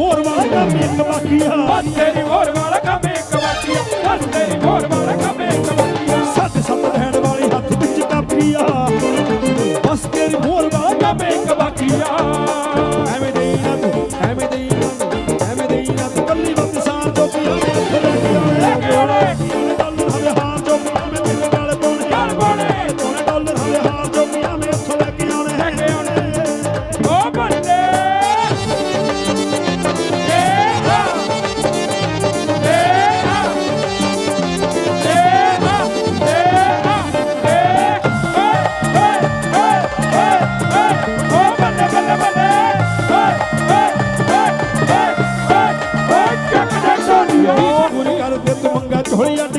ਹੋਰ ਵਾਲਾ ਕੰਮ ਇੱਕ ਬਾਕੀਆ। ਬਸ ਤੇਰੀ ਹੋਰ ਵਾਲਾ ਕੰਮ ਇੱਕ ਬਾਕੀਆ। ਬਸ ਤੇਰੀ ਹੋਰ ਵਾਲਾ ਕੰਮ ਇੱਕ ਬਾਕੀਆ। ਸੱਤ ਸੱਤ ਲੈਣ ਵਾਲੀ ਹੱਥ ਵਿੱਚ ਕਾਪੀਆ। ਬਸ ਤੇਰੀ ਹੋਰ ਵਾਲਾ ਕੰਮ ਇੱਕ ਬਾਕੀਆ। ਹੋਈ ਅੱਡ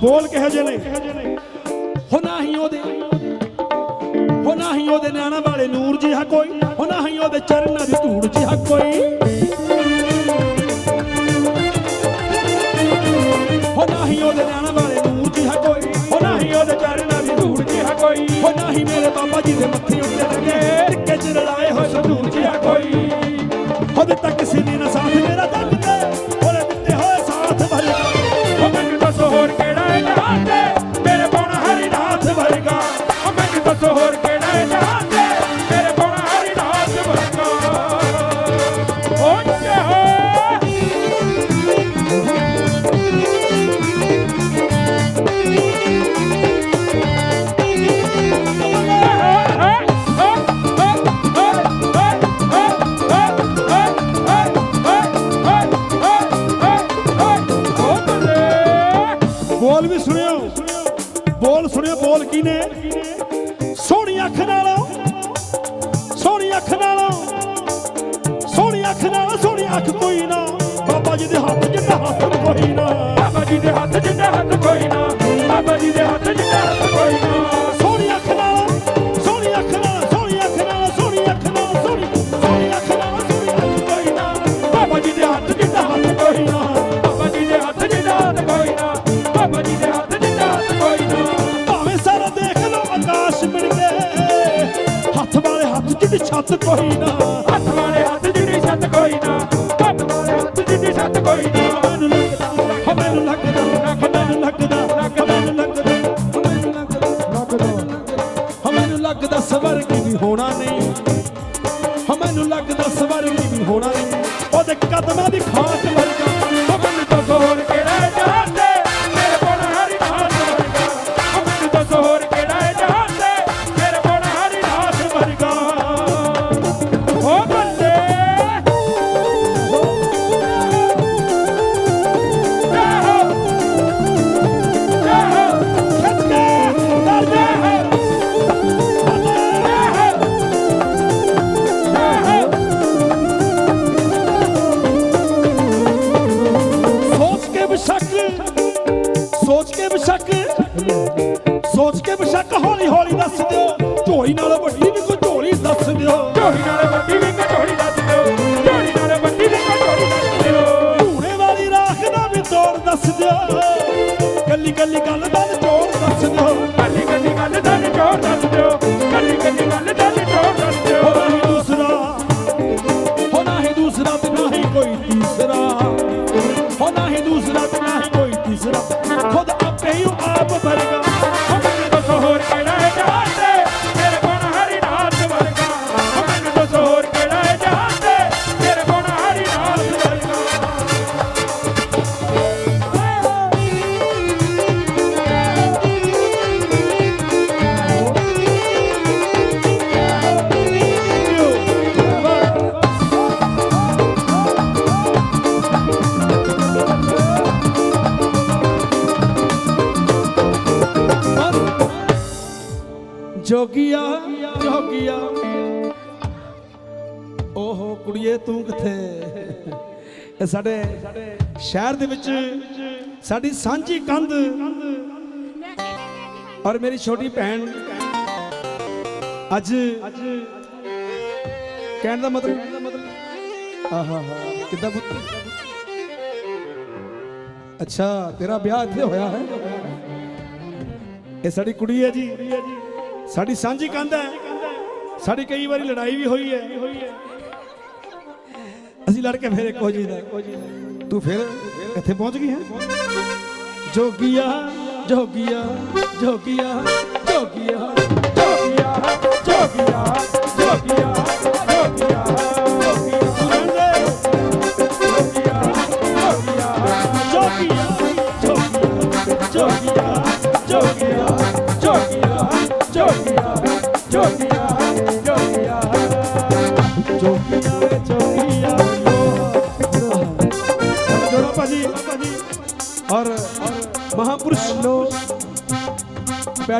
ਬੋਲ ਕਿਹੋ ਜਿਹੇ ਨੇ? ਹੋ ਨਾ ਹੀ ਉਹਦੇ ਹੋ ਨਾ ਹੀ ਉਹਦੇ ਨਿਆਣਾ ਵਾਲੇ ਨੂਰ ਜਿਹਾ ਕੋਈ ਹੋ ਨਾ ਹੀ ਉਹਦੇ ਚਰਨਾਂ ਦੀ ਧੂੜ ਜਿਹਾ ਕੋਈ। ਹੋ ਨਾ ਹੀ ਉਹਦੇ ਨਿਆਣਾ ਵਾਲੇ ਨੂਰ ਜਿਹਾ ਕੋਈ ਹੋ ਨਾ ਹੀ ਉਹਦੇ ਚਰਨਾਂ ਦੀ ਧੂੜ ਜੀ ਹਾ ਕੋਈ। ਹੋ ਨਾ ਹੀ ਮੇਰੇ ਬਾਬਾ ਜੀ ਦੇ ਮੱਥੇ ਉੱਤੇ ਲੱਗੇ ਟਿੱਕੇ ਚ ਰਲਾਏ ਹੋਏ ਸੰਧੂਰ ਜਿਹਾ ਕੋਈ। ਮਾਲਕੀ ਨੇ। ਸੋਹਣੀ ਅੱਖ ਨਾਲ, ਸੋਹਣੀ ਅੱਖ ਨਾਲ, ਸੋਹਣੀ ਅੱਖ ਨਾਲ ਸੋਹਣੀ ਅੱਖ ਕੋਈ ਨਾ। ਬਾਬਾ ਜੀ ਦੇ ਹੱਥ ਜਿੰਨਾ ਹੱਥ ਕੋਈ ਨਾ। ਬਾਬਾ ਜੀ ਦੇ ਹੱਥ ਜਿੰਨਾ ਹੱਥ ਕੋਈ ਨਾ। ਬਾਬਾ ਜੀ ਦੇ ਮੈਨੂੰ ਲੱਗਦਾ ਲੱਗਦਾ ਲੱਗਦਾ ਹਾਂ ਹੋਣਾ ਨਹੀਂ। ਹਾਂ ਮੈਨੂੰ ਲੱਗਦਾ ਸਵਰਗ ਵੀ ਹੋਣਾ ਨਹੀਂ। ਉਹਦੇ ਕਦਮਾਂ ਦੀ ਖਾਕ गली गल ਜੋਗੀਆ ਜੋਗੀਆ। ਓਹੋ, ਕੁੜੀਏ, ਤੂੰ ਕਿੱਥੇ? ਇਹ ਸਾਡੇ ਸ਼ਹਿਰ ਦੇ ਵਿੱਚ ਸਾਡੀ ਸਾਂਝੀ ਕੰਧ ਔਰ ਮੇਰੀ ਛੋਟੀ ਭੈਣ ਅੱਜ ਕਹਿਣ ਦਾ ਮਤਲਬ ਆਹਾ ਹਾ ਕਿੱਦਾਂ ਪੁੱਤ? ਅੱਛਾ, ਤੇਰਾ ਵਿਆਹ ਇੱਥੇ ਹੋਇਆ ਹੈ। ਇਹ ਸਾਡੀ ਕੁੜੀ ਹੈ ਜੀ। ਸਾਡੀ ਸਾਂਝੀ ਕੰਧ ਹੈ। ਸਾਡੀ ਕਈ ਵਾਰੀ ਲੜਾਈ ਵੀ ਹੋਈ ਹੈ। ਅਸੀਂ ਲੜ ਕੇ ਫਿਰ ਇੱਕ ਹੋ ਜੀਦਾ ਤੂੰ ਫਿਰ ਇੱਥੇ ਪਹੁੰਚ ਗਈ ਹੈ? ਜੋਗੀਆ ਜੋਗੀਆ ਜੋਗੀਆ ਜੋਗੀਆ ਜੋਗੀਆ ਜੋਗੀਆ।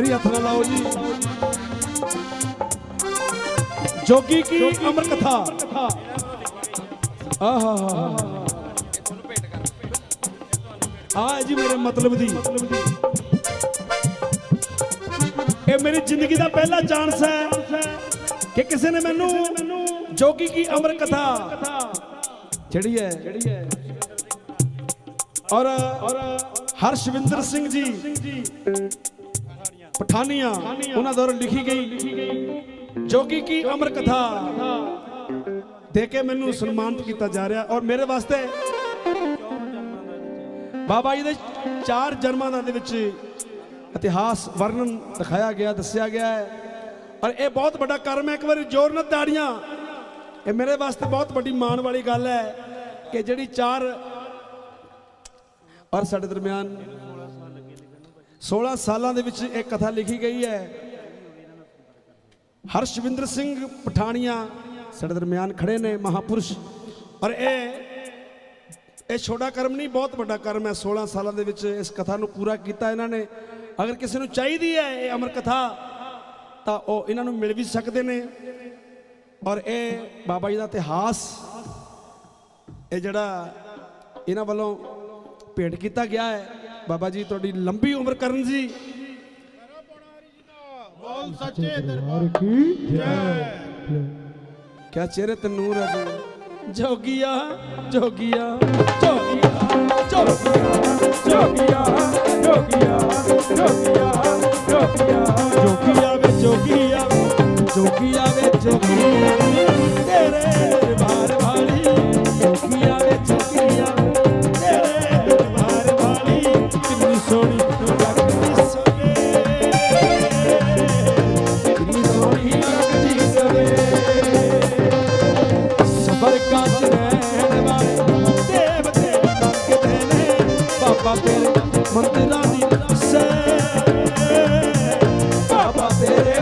ਪੈਰੀ ਹੱਥ ਨਾਲ ਲਾਓ ਜੀ। ਜੋਗੀ ਕੀ? ਅਮਰ ਕਥਾ। ਆਹਾ ਆ ਜੀ ਮੇਰੇ ਮਤਲਬ ਦੀ। ਇਹ ਮੇਰੀ ਜ਼ਿੰਦਗੀ ਦਾ ਪਹਿਲਾ ਚਾਂਸ ਹੈ ਕਿ ਕਿਸੇ ਨੇ ਮੈਨੂੰ ਜੋਗੀ ਕੀ ਅਮਰ ਕਥਾ ਜਿਹੜੀ ਹੈ ਔਰ ਹਰਸ਼ਵਿੰਦਰ ਸਿੰਘ ਜੀ ਪਠਾਨੀਆਂ, ਉਹਨਾਂ ਦੁਆਰਾ ਲਿਖੀ ਗਈ ਜੋਗੀ ਕੀ ਅਮਰ ਕਥਾ ਦੇ ਕੇ ਮੈਨੂੰ ਸਨਮਾਨਿਤ ਕੀਤਾ ਜਾ ਰਿਹਾ ਔਰ ਮੇਰੇ ਵਾਸਤੇ ਬਾਬਾ ਜੀ ਦੇ ਚਾਰ ਜਨਮਾਂ ਦਾ ਦੇ ਵਿੱਚ ਇਤਿਹਾਸ, ਵਰਣਨ ਦਿਖਾਇਆ ਗਿਆ, ਦੱਸਿਆ ਗਿਆ ਹੈ। ਔਰ ਇਹ ਬਹੁਤ ਵੱਡਾ ਕਰਮ ਹੈ। ਇੱਕ ਵਾਰੀ ਜ਼ੋਰ ਨਾਲ ਤਾੜੀਆਂ। ਇਹ ਮੇਰੇ ਵਾਸਤੇ ਬਹੁਤ ਵੱਡੀ ਮਾਣ ਵਾਲੀ ਗੱਲ ਹੈ ਕਿ ਜਿਹੜੀ ਚਾਰ ਔਰ ਸਾਡੇ ਦਰਮਿਆਨ 16 ਸਾਲਾਂ ਦੇ ਵਿੱਚ ਇਹ ਕਥਾ ਲਿਖੀ ਗਈ ਹੈ। ਹਰਸ਼ਵਿੰਦਰ ਸਿੰਘ ਪਠਾਨੀਆਂ ਸਾਡੇ ਦਰਮਿਆਨ ਖੜੇ ਨੇ, ਮਹਾਪੁਰਸ਼। ਔਰ ਇਹ ਇਹ ਛੋਟਾ ਕਰਮ ਨਹੀਂ, ਬਹੁਤ ਵੱਡਾ ਕਰਮ ਹੈ। 16 ਸਾਲਾਂ ਦੇ ਵਿੱਚ ਇਸ ਕਥਾ ਨੂੰ ਪੂਰਾ ਕੀਤਾ ਇਹਨਾਂ ਨੇ। ਅਗਰ ਕਿਸੇ ਨੂੰ ਚਾਹੀਦੀ ਹੈ ਇਹ ਅਮਰ ਕਥਾ, ਤਾਂ ਉਹ ਇਹਨਾਂ ਨੂੰ ਮਿਲ ਵੀ ਸਕਦੇ ਨੇ। ਔਰ ਇਹ ਬਾਬਾ ਜੀ ਦਾ ਇਤਿਹਾਸ, ਇਹ ਜਿਹੜਾ ਇਹਨਾਂ ਵੱਲੋਂ ਭੇਟ ਕੀਤਾ ਗਿਆ ਹੈ। ਬਾਬਾ ਜੀ ਤੁਹਾਡੀ ਲੰਬੀ ਉਮਰ ਕਰਨ ਜੀ ਬੋਲ ਸੱਚੇ ਦਰਬਾਰ ਕੀ? ਕਿਆ ਚਿਹਰੇ ਤੇ ਨੂਰ ਹੈ ਜੀ ਜੋਗੀਆ ਜੋਗੀਆ ਜੋਗੀਆ ਜੋਗੀਆ ਜੋਗੀਆ ਜੋਗੀਆ ਜੋਗੀਆ ਜੋਗੀਆ। ਜੋਗੀਆ ਵੇ ਜੋਗੀਆ ਜੋਗੀਆ ਵੇ ਜੋਗੀਆ। ਤੇਰੇ ਤੇਰੇ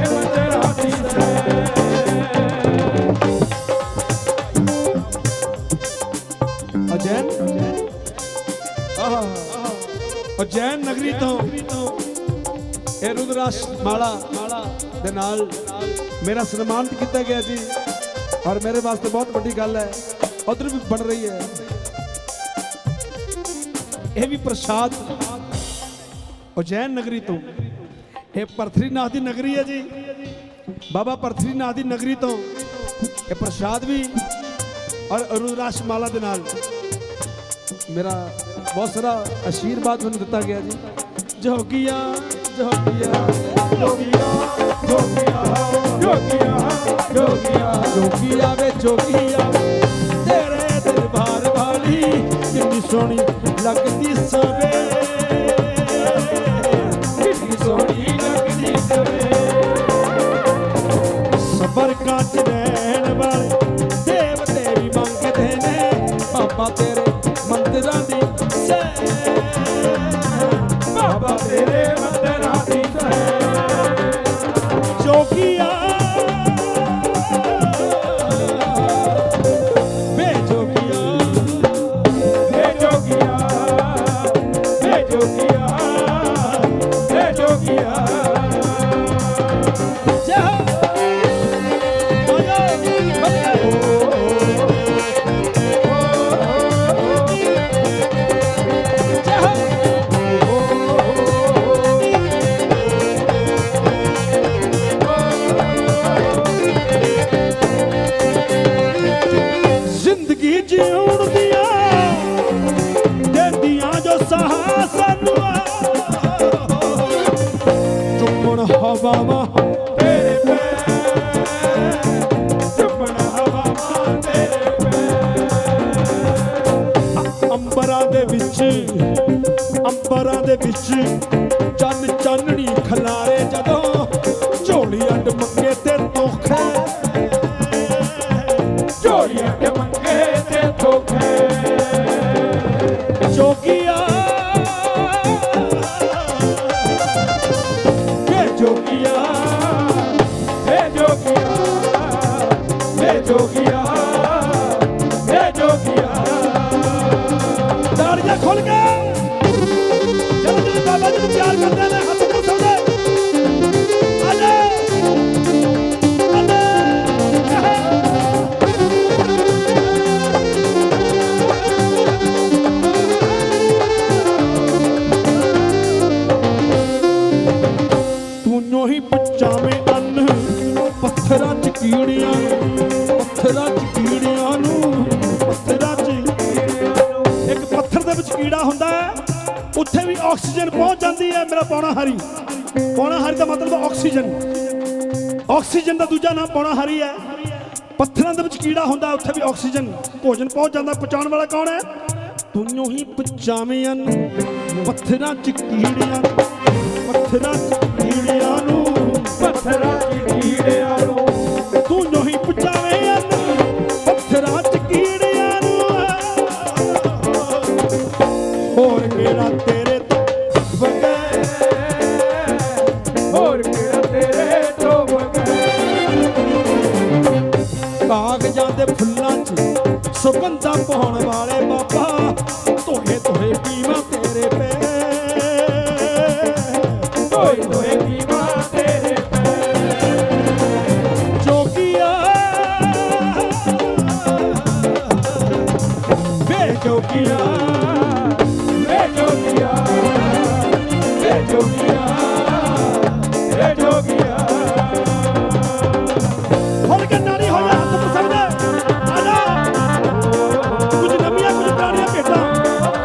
ਅਜੈਨ ਨਗਰੀ ਤੋਂ ਇਹ ਰੁਦਰਾਸ਼ ਮਾਲਾ ਦੇ ਨਾਲ ਮੇਰਾ ਸਨਮਾਨਿਤ ਕੀਤਾ ਗਿਆ ਜੀ। ਔਰ ਮੇਰੇ ਵਾਸਤੇ ਬਹੁਤ ਵੱਡੀ ਗੱਲ ਹੈ, ਉਧਰ ਵੀ ਬਣ ਰਹੀ ਹੈ। ਇਹ ਵੀ ਪ੍ਰਸ਼ਾਦ ਉਜੈਨ ਨਗਰੀ ਤੋਂ। ਇਹ ਪਰਥਰੀਨਾਥ ਦੀ ਨਗਰੀ ਹੈ ਜੀ। ਬਾਬਾ ਪਰਥਰੀਨਾਥ ਦੀ ਨਗਰੀ ਤੋਂ ਇਹ ਪ੍ਰਸ਼ਾਦ ਵੀ ਔਰ ਰੁਦਰਾਸ਼ ਮਾਲਾ ਦੇ ਨਾਲ। ਮੇਰਾ ਬਹੁਤ ਸਾਰਾ ਆਸ਼ੀਰਵਾਦ ਮੈਨੂੰ ਦਿੱਤਾ ਗਿਆ ਜੀ। ਜੋਗੀਆ ਜੋਗੀਆ ਜੋਗੀਆ ਜੋਗੀਆ ਜੋਗੀਆ ਜੋਗੀਆ ਜੋਗੀਆ ਵੇ ਜੋਗੀਆ। ਤੇਰੇ ਦਰਬਾਰ ਵਾਲੀ ਕਿੰਨੀ ਸੋਹਣੀ ਲੱਗਦੀ ਸਵੇ ਵਿੱਚ ਕੀੜਾ ਹੁੰਦਾ ਹੈ, ਉੱਥੇ ਵੀ ਆਕਸੀਜਨ ਪਹੁੰਚ ਜਾਂਦੀ ਹੈ, ਮੇਰਾ ਪੌਣਾ ਹਰੀ। ਪੌਣਾ ਹਰੀ ਦਾ ਮਤਲਬ ਆਕਸੀਜਨ। ਆਕਸੀਜਨ ਦਾ ਦੂਜਾ ਨਾਮ ਪੌਣਾ ਹਰੀ ਹੈ। ਪੱਥਰਾਂ ਦੇ ਵਿੱਚ ਕੀੜਾ ਹੁੰਦਾ ਉੱਥੇ ਵੀ ਆਕਸੀਜਨ, ਭੋਜਨ ਪਹੁੰਚ ਜਾਂਦਾ ਪਹੁੰਚਾਉਣ ਵਾਲਾ ਕੌਣ ਹੈ? ਤੂੰ ਹੀ ਪਚਾਵੇਂ ਅੰਨ ਪੱਥਰਾਂ 'ਚ ਕੀੜੀਆਂ, ਪੱਥਰਾਂ 'ਚ ਕੀੜਿਆਂ Boy, boy.